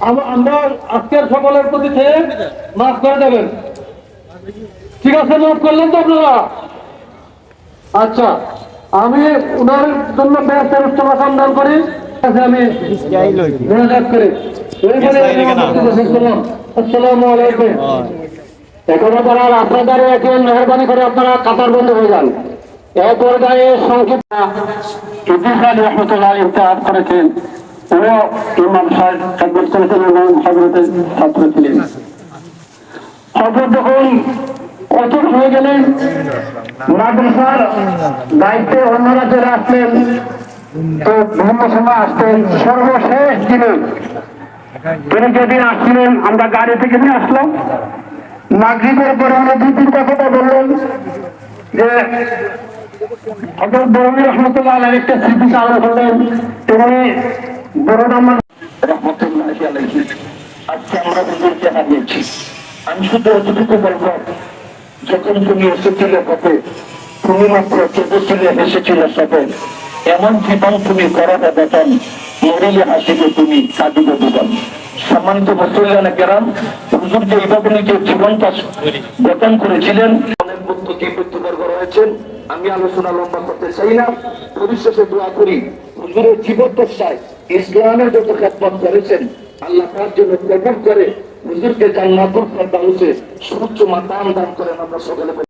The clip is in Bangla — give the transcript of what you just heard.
আম- আমরা আজকের সকলের প্রতি চেয়ে মাফ করে দেবেন। ঠিক আছে নোট করলেন তো আপনারা? আচ্ছা আমি ওনার জন্য ব্যস্তের উচ্চ দান করি। আমি করি। এরপরে। আসসালামু আলাইকুম। এখন আপনারা রাস্তা দাঁড়িয়ে আছেন মেহরবানি করে আপনারা কাতার বন্ধ হয়ে যান। এ পর্যায়ে সংক্ষিপ্ত ইতিহাস রহমতুল্লাহ ইফতার করেছেন। ও ইমাম সাহেব করেছেন এবং হজরতের ছাত্র ছিলেন। হজরত যখন অচল হয়ে গেলেন মাদ্রাসার দায়িত্বে অন্যরা চলে আসলেন। তো বিভিন্ন সময় আসতেন সর্বশেষ দিনে। তিনি যেদিন আসছিলেন, আমরা গাড়ি থেকে নিয়ে আসলাম, মাগরিবের পরে আমরা দুই তিনটা কথা বললেন যে হজরত বরমি রহমতুল্লাহ একটা স্মৃতি চালনা করলেন। তিনি বড় আমার রহমতুল্লাহ আলাইহি আজকে আমরা যখন তুমি এসেছিলে পথে তুমি মাত্র চেপেছিলে হেসেছিলে সবে এমন জীবন তুমি করাটা বেতন মরিলে হাসিবে তুমি কাঁদিবে জীবন সম্মানিত মুসলিয়ানা কেরাম হুজুর যে এইভাবে নিজের জীবনটা গঠন করেছিলেন অনেক পদ্ধতি মৃত্যুবর্গ রয়েছেন আমি আলোচনা লম্বা করতে চাই না। পরিশেষে দোয়া করি। হুজুরের জীবদ্দশায় ইসলামের যত খেদমত করেছেন, আল্লাহ তার জন্য কবুল করে হুজুরকে জান্নাতুল ফেরদাউসে সুচ্চ মাতাম দান করেন আমরা সকলে।